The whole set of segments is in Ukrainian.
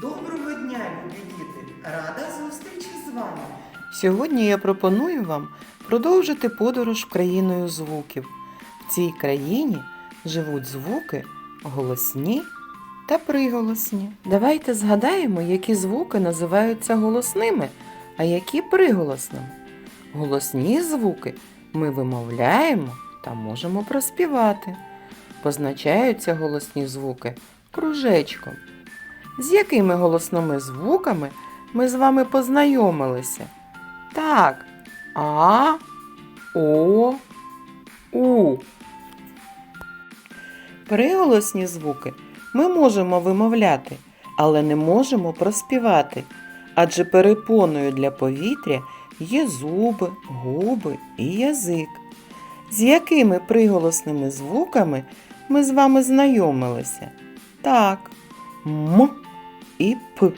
Доброго дня, любі діти! Рада зустрічі з вами. Сьогодні я пропоную вам продовжити подорож країною звуків. В цій країні живуть звуки голосні та приголосні. Давайте згадаємо, які звуки називаються голосними, а які приголосними. Голосні звуки ми вимовляємо та можемо проспівати. Позначаються голосні звуки кружечком. З якими голосними звуками ми з вами познайомилися? Так. А, О, У. Приголосні звуки ми можемо вимовляти, але не можемо проспівати, адже перепоною для повітря є зуби, губи і язик. З якими приголосними звуками ми з вами знайомилися? Так, М і П.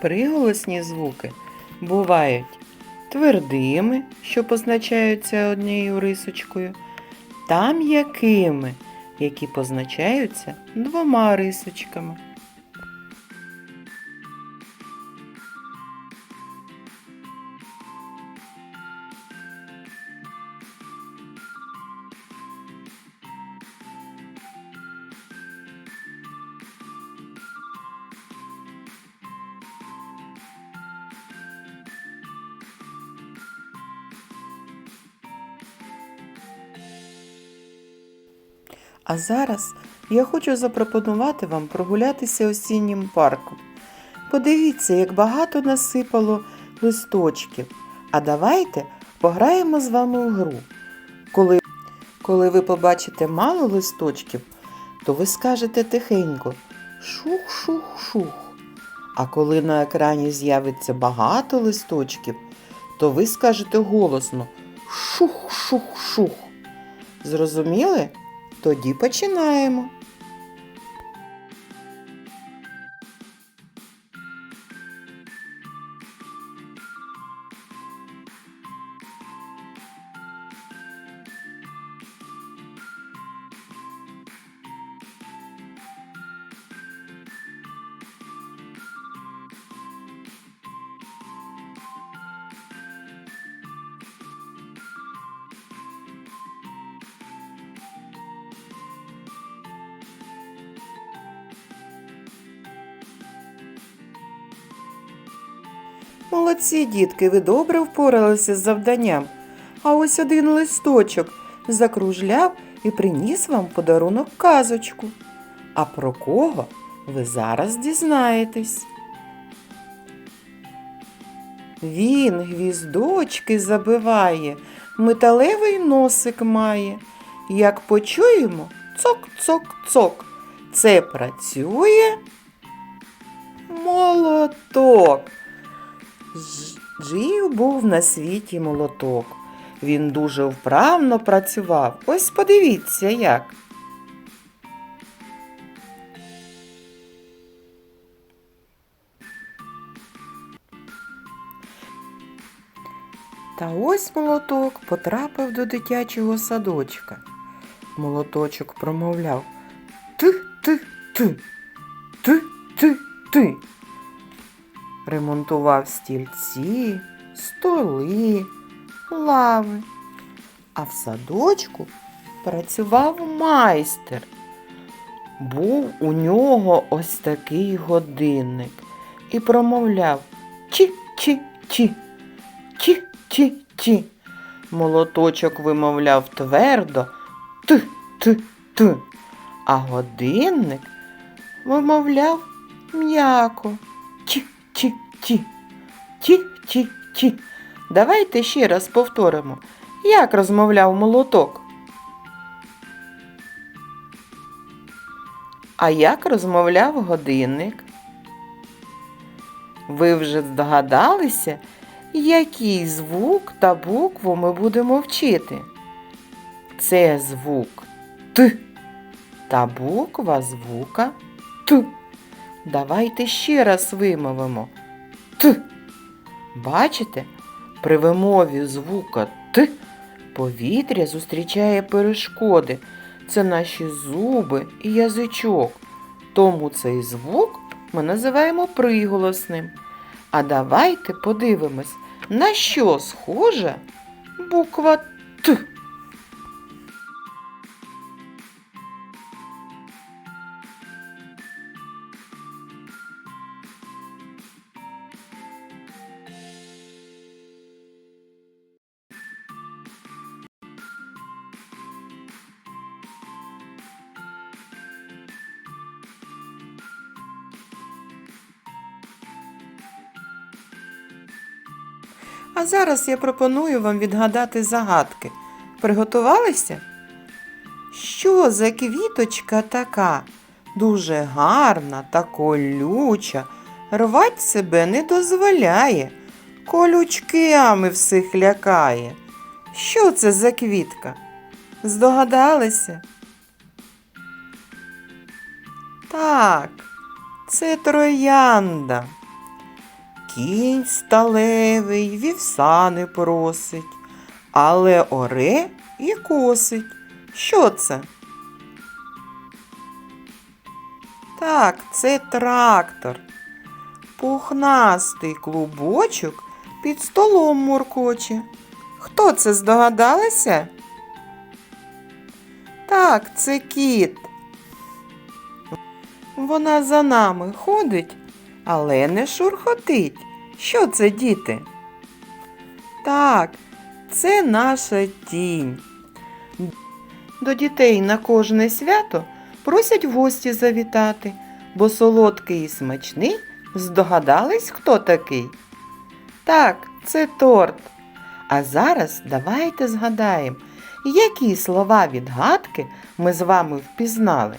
Приголосні звуки бувають твердими, що позначаються однією рисочкою, та м'якими, які позначаються двома рисочками. А зараз я хочу запропонувати вам прогулятися осіннім парком. Подивіться, як багато насипало листочків. А давайте пограємо з вами у гру. Коли, коли ви побачите мало листочків, то ви скажете тихенько шух-шух-шух. А коли на екрані з'явиться багато листочків, то ви скажете голосно шух-шух-шух. Зрозуміли? Тоді починаємо. Молодці, дітки, ви добре впоралися з завданням. А ось один листочок закружляв і приніс вам подарунок казочку. А про кого ви зараз дізнаєтесь? Він гвіздочки забиває, металевий носик має. Як почуємо, цок-цок-цок. Це працює молоток. Жив був на світі молоток. Він дуже вправно працював. Ось подивіться як. Та ось молоток потрапив до дитячого садочка. Молоточок промовляв Ти-ти-ти, ти-ти-ти ремонтував стільці, столи, лави. А в садочку працював майстер. Був у нього ось такий годинник і промовляв Чі-чі-чі, чі-чі-чі. Молоточок вимовляв твердо Т-т-т, а годинник вимовляв м'яко. Ті-ті-ті. Ті-ті-ті. Давайте ще раз повторимо, як розмовляв молоток. А як розмовляв годинник? Ви вже здогадалися, який звук та букву ми будемо вчити? Це звук Т та буква звука Т. Давайте ще раз вимовимо Т. Бачите, при вимові звука Т повітря зустрічає перешкоди. Це наші зуби і язичок. Тому цей звук ми називаємо приголосним. А давайте подивимось, на що схожа буква Т. А зараз я пропоную вам відгадати загадки. Приготувалися? Що за квіточка така? Дуже гарна та колюча, рвать себе не дозволяє, колючками всіх лякає. Що це за квітка? Здогадалися? Так, це троянда. Кінь сталевий вівсани просить, але оре і косить. Що це? Так, це трактор. Пухнастий клубочок під столом муркоче. Хто це здогадалася? Так, це кіт. Вона за нами ходить, але не шурхотить. Що це, діти? Так, це наша тінь. До дітей на кожне свято просять в гості завітати, бо солодкий і смачний здогадались, хто такий? Так, це торт. А зараз давайте згадаємо, які слова відгадки ми з вами впізнали.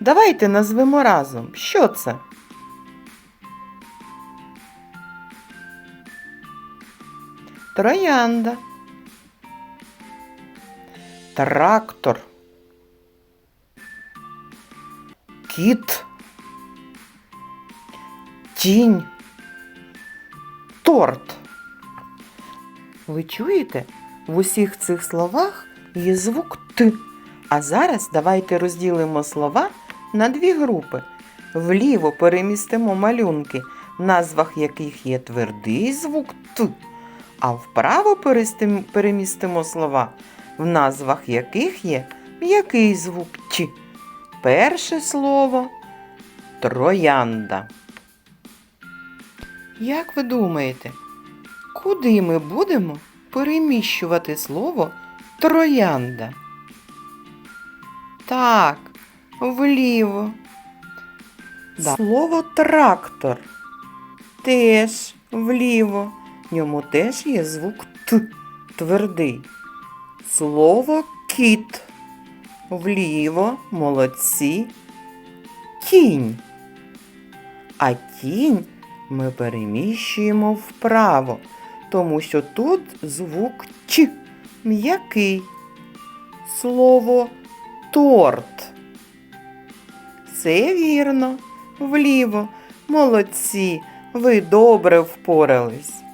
Давайте назвемо разом, що це? Троянда. Трактор. Кіт. Тінь. Торт. Ви чуєте? В усіх цих словах є звук Т. А зараз давайте розділимо слова на дві групи. Вліво перемістимо малюнки, в назвах яких є твердий звук Т, а вправо перемістимо слова, в назвах яких є м'який звук Ч. Перше слово троянда. Як ви думаєте, куди ми будемо переміщувати слово троянда? Так, вліво. Да. Слово трактор теж вліво. В ньому теж є звук Т твердий. Слово кіт. Вліво, молодці. Кінь. А тінь ми переміщуємо вправо, тому що тут звук Ч м'який. Слово торт. Все вірно, вліво. Молодці, ви добре впорались.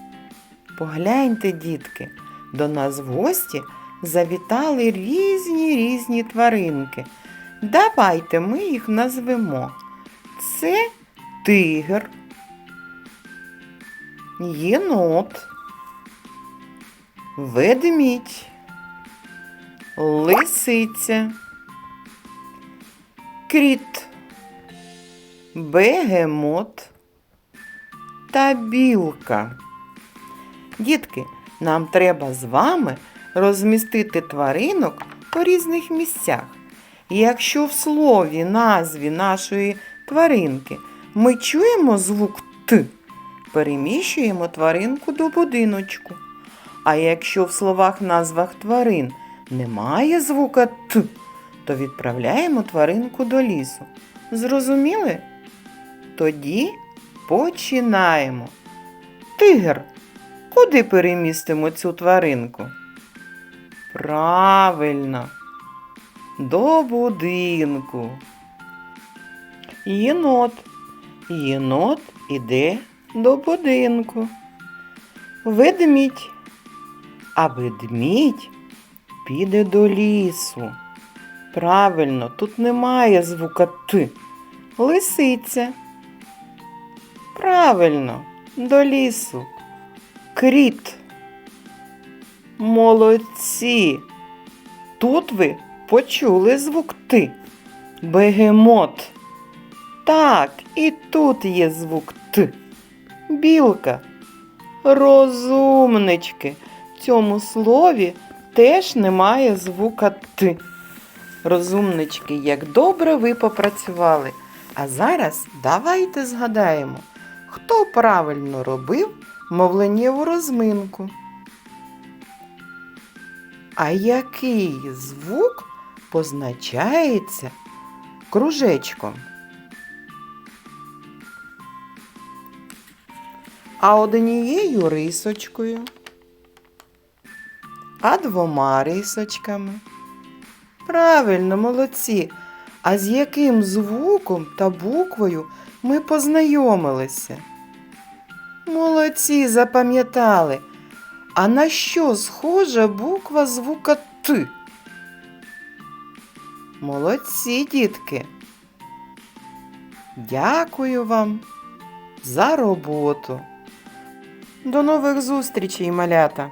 Погляньте, дітки, до нас в гості завітали різні різні тваринки. Давайте ми їх назвемо. Це тигр, єнот, ведмідь, лисиця, кріт, бегемот та білка. Дітки, нам треба з вами розмістити тваринок по різних місцях. І якщо в слові, назві нашої тваринки ми чуємо звук Т, переміщуємо тваринку до будиночку. А якщо в словах назвах тварин немає звука Т, то відправляємо тваринку до лісу. Зрозуміли? Тоді починаємо. Тигр. Куди перемістимо цю тваринку? Правильно. До будинку. Єнот. Єнот іде до будинку. Ведмідь. А ведмідь піде до лісу. Правильно, тут немає звука Т. Лисиця. Правильно, до лісу. Кріт. Молодці. Тут ви почули звук Т. Бегемот. Так, і тут є звук Т. Білка. Розумнички. В цьому слові теж немає звука Т. Розумнички, як добре ви попрацювали. А зараз давайте згадаємо, хто правильно робив мовленнєву розминку. А який звук позначається кружечком? А однією рисочкою, а двома рисочками. Правильно, молодці. А з яким звуком та буквою ми познайомилися? Молодці, запам'ятали. А на що схожа буква звука Т? Молодці, дітки. Дякую вам за роботу. До нових зустрічей, малята!